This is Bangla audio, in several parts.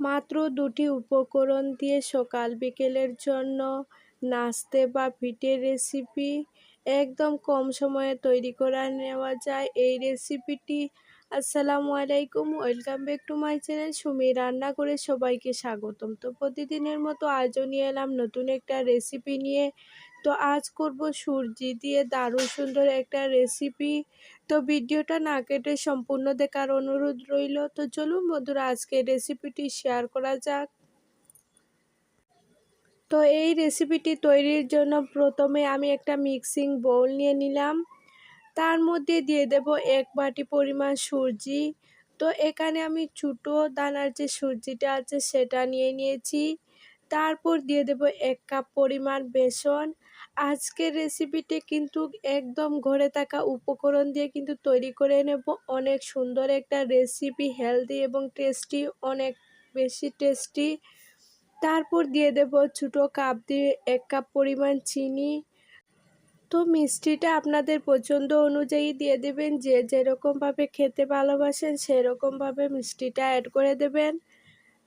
মাত্র দুটি উপকরণ দিয়ে সকাল বিকেলের জন্য নাস্তে বা পিঠের রেসিপি একদম কম সময়ে তৈরি করে নেওয়া যায়। এই রেসিপিটি আসসালামু আলাইকুম welcome back to my channel Sumi রান্না করে সবাইকে স্বাগতম। তো প্রতিদিনের মতো আজও নিয়ে এলাম নতুন একটা রেসিপি নিয়ে। তো আজ করব সূর্যি দিয়ে দারুণ সুন্দর একটা রেসিপি তো ভিডিওটা না কেটে সম্পূর্ণ দেখার অনুরোধ রইল। তো চলুন বন্ধুরা আজকে রেসিপিটি শেয়ার করা যাক। তো এই রেসিপিটি তৈরির জন্য প্রথমে আমি একটা মিক্সিং বোল নিয়ে নিলাম। তার মধ্যে দিয়ে দেব এক বাটি পরিমাণ সূর্যি তো এখানে আমি ছোটো দানার যে সূর্যিটা আছে সেটা নিয়ে নিয়েছি। তারপর দিয়ে দেব এক কাপ পরিমাণ বেসন। আজকের রেসিপিটি কিন্তু একদম ঘরে থাকা উপকরণ দিয়ে কিন্তু তৈরি করে নেব। অনেক সুন্দর একটা রেসিপি হেলদি এবং টেস্টি অনেক বেশি টেস্টি তারপর দিয়ে দেব ছোটো কাপ দিয়ে এক কাপ পরিমাণ চিনি। তো মিষ্টিটা আপনাদের পছন্দ অনুযায়ী দিয়ে দেবেন। যে যেরকমভাবে খেতে ভালোবাসেন সেরকমভাবে মিষ্টিটা অ্যাড করে দেবেন।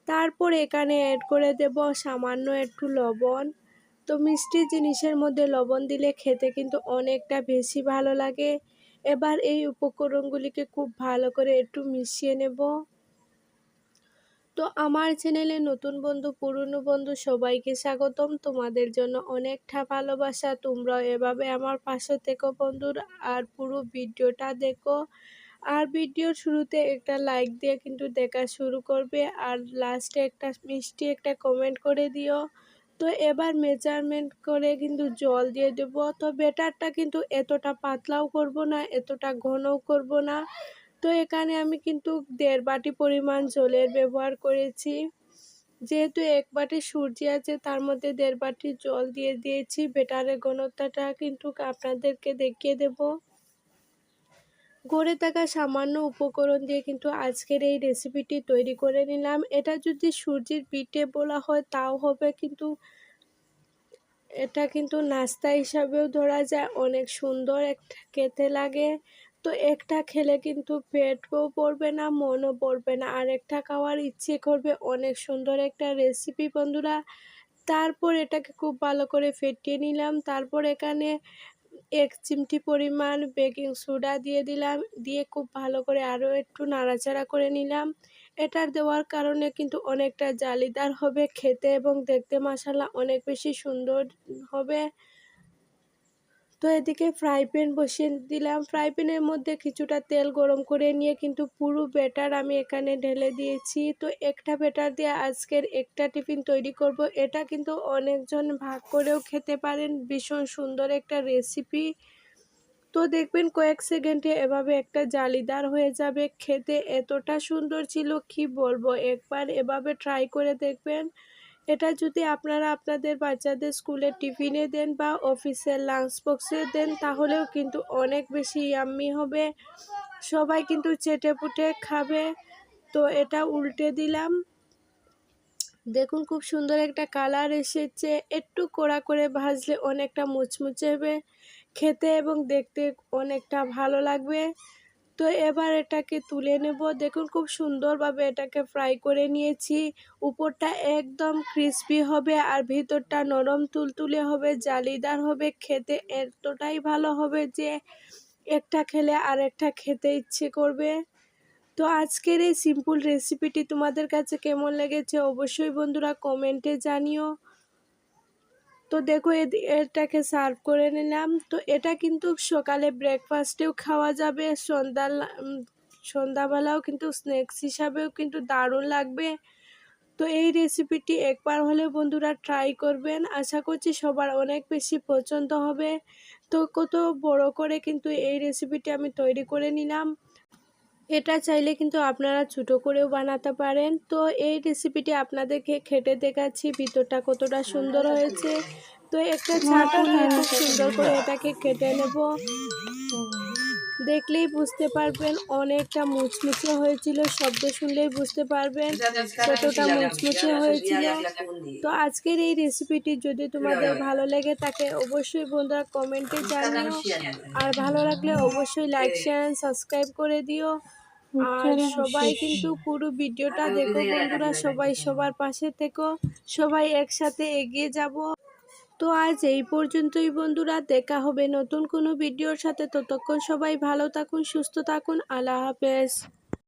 তারপর এখানে অ্যাড করে দেব সামান্য একটু লবণ। তো মিষ্টি জিনিসের মধ্যে লবণ দিলে খেতে কিন্তু অনেকটা বেশি ভালো লাগে। এবার এই উপকরণগুলিকে খুব ভালো করে একটু মিশিয়ে নেব। তো আমার চ্যানেলে নতুন বন্ধু, পুরনো বন্ধু সবাইকে স্বাগতম। তোমাদের জন্য অনেকটা ভালোবাসা। তোমরাও এভাবে আমার পাশে থেকো বন্ধুর, আর পুরো ভিডিওটা দেখো। আর ভিডিওর শুরুতে একটা লাইক দিয়ে কিন্তু দেখা শুরু করবে। আর লাস্টে একটা মিষ্টি একটা কমেন্ট করে দিও। তো এবার মেজারমেন্ট করে কিন্তু জল দিয়ে দেব। তো বেটারটা কিন্তু এতটা পাতলাও করব না, এতটা ঘনও করব না। তো এখানে আমি কিন্তু দেড় বাটি পরিমাণ জলের ব্যবহার করেছি। যেহেতু এক বাটি সূর্যি আছে, তার মধ্যে দেড় বাটি জল দিয়ে দিয়েছি। বেটারের ঘনত্বটা কিন্তু আপনাদেরকে দেখিয়ে দেব। গড়ে থাকা সামান্য উপকরণ দিয়ে কিন্তু আজকের এই রেসিপিটি তৈরি করে নিলাম। এটা যদি সূর্যের পিঠে বলা হয়, তাও হবে কিন্তু এটা কিন্তু নাস্তা হিসাবেও ধরা যায়। অনেক সুন্দর একটা খেতে লাগে। তো একটা খেলে কিন্তু পেটও পড়বে না, মনও পড়বে না। আর একটা খাওয়ার ইচ্ছে করবে। অনেক সুন্দর একটা রেসিপি বন্ধুরা। তারপর এটাকে খুব ভালো করে ফেটিয়ে নিলাম। তারপর এখানে এক চিমটি পরিমাণ বেকিং সোডা দিয়ে দিলাম, দিয়ে খুব ভালো করে আরও একটু নাড়াচাড়া করে নিলাম। এটার দেওয়ার কারণে কিন্তু অনেকটা জালিদার হবে খেতে এবং দেখতে মশালা অনেক বেশি সুন্দর হবে। তো এদিকে ফ্রাই প্যান বসিয়ে দিলাম। ফ্রাই প্যানের মধ্যে কিছুটা তেল গরম করে নিয়ে কিন্তু পুরো ব্যাটার আমি এখানে ঢেলে দিয়েছি। তো একটা ব্যাটার দিয়ে আজকের একটা টিফিন তৈরি করব। এটা কিন্তু অনেকজন ভাগ করেও খেতে পারেন। ভীষণ সুন্দর একটা রেসিপি তো দেখবেন কয়েক সেকেন্ডে এভাবে একটা জালিদার হয়ে যাবে। খেতে এতটা সুন্দর ছিল, কি বলব? একবার এভাবে ট্রাই করে দেখবেন। এটা যদি আপনারা আপনাদের বাচ্চাদের স্কুলের টিফিনে দেন বা অফিসের লাঞ্চ বক্সে দেন, তাহলেও কিন্তু অনেক বেশি ইয়াম্মি হবে। সবাই কিন্তু চেটে পুটে খাবে। তো এটা উল্টে দিলাম। দেখুন খুব সুন্দর একটা কালার এসেছে। একটু কড়া করে ভাজলে অনেকটা মুচমুচে হবে। খেতে এবং দেখতে অনেকটা ভালো লাগবে। তো এবার এটাকে তুলে নেব। দেখুন খুব সুন্দরভাবে এটাকে ফ্রাই করে নিয়েছি। উপরটা একদম ক্রিসপি হবে আর ভিতরটা নরম তুলতুলে হবে, জালিদার হবে, খেতে এতটাই ভালো হবে যে একটা খেলে আর একটা খেতে ইচ্ছে করবে। তো আজকের এই সিম্পল রেসিপিটি তোমাদের কাছে কেমন লেগেছে অবশ্যই বন্ধুরা কমেন্টে জানিও। তো দেখো এটাকে সার্ভ করে নিলাম। তো এটা কিন্তু সকালে ব্রেকফাস্টেও খাওয়া যাবে, সন্ধ্যা সন্ধ্যাবেলাও কিন্তু স্ন্যাক্স হিসাবেও কিন্তু দারুণ লাগবে। তো এই রেসিপিটি একবার হলে বন্ধুরা ট্রাই করবেন। আশা করছি সবার অনেক বেশি পছন্দ হবে। তো কত বড় করে কিন্তু এই রেসিপিটি আমি তৈরি করে নিলাম। এটা চাইলে কিন্তু আপনারা ছোটো করেও বানাতে পারেন। তো এই রেসিপিটি আপনাদেরকে খেটে দেখাচ্ছি ভিতরটা কতটা সুন্দর হয়েছে। তো একটা ছাটা খুব সুন্দর করে এটাকে খেটে নেব। দেখলেই বুঝতে পারবেন, অনেকটা মুচমুচে হয়েছিল, শব্দ শুনলেই বুঝতে পারবেন কতটা মুচমুচে হয়েছিল। তো আজকের এই রেসিপিটি যদি তোমাদের ভালো লেগে থাকে, অবশ্যই বন্ধুরা কমেন্টে জানিও। আর ভালো লাগলে অবশ্যই লাইক শেয়ার সাবস্ক্রাইব করে দিও। আর সবাই কিন্তু পুরো ভিডিওটা দেখো বন্ধুরা, সবাই সবার পাশে থেকো, সবাই একসাথে এগিয়ে যাব। তো আজ এই পর্যন্তই বন্ধুরা, দেখা হবে নতুন কোনো ভিডিওর সাথে। ততক্ষণ সবাই ভালো থাকুন, সুস্থ থাকুন। আল্লাহ হাফেজ।